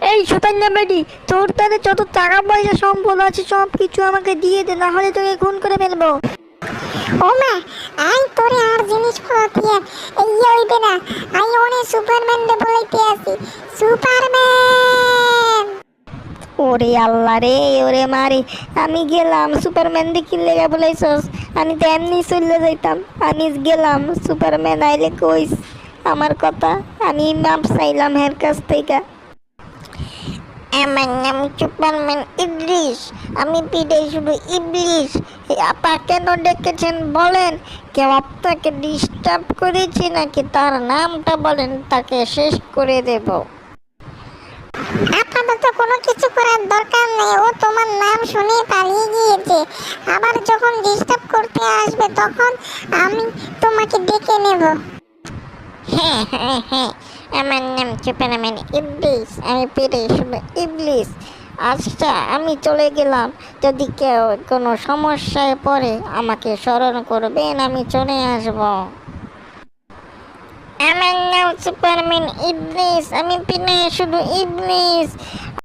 এই সুতান্না বেডি তোর তাতে যত টাকা পয়সা সম্পদ আছে সব কিছু আমাকে দিয়ে দে না হলে তোকে খুন করে ফেলব। ওমা আই তোরে আর জিনিসপত্র দিয়ে এই হইবে না আই ওনে সুপারম্যান দে বলাইতে আছি সুপারম্যান! ওরে আল্লাহ রে ওরে মারে আমি গেলাম সুপারম্যান দেখি লেগে বলেছস। আমি তো এমনি চলে যাইতাম আমি গেলাম সুপারম্যান আইলে কইস আমার কথা আমি মাপ চাইলাম হের কাছ থেকে। আমার নাম সুপারম্যান ইদ্রিস আমি পিঠে শুধু ইবলিশ আপা কেন ডেকেছেন বলেন কেউ আপনাকে ডিস্টার্ব করেছে নাকি তার নামটা বলেন তাকে শেষ করে দেব আপাতত কোনো কিছু করার দরকার নেই ও তোমার নাম শুনে পালিয়ে গিয়েছে আবার যখন ডিস্টার্ব করতে আসবে তখন আমি তোমাকে ডেকে নেব হ্যাঁ হ্যাঁ হ্যাঁ আমার নাম সুপারম্যান ইবলিস আমি পেরে শুধু ইবলিস আচ্ছা আমি চলে গেলাম। যদি কেউ কোনো সমস্যায় পড়ে, আমাকে স্মরণ করবেন, আমি চলে আসব। আমার নাম সুপারম্যান ইবলিস আমি পিনে শুধু ইবলিস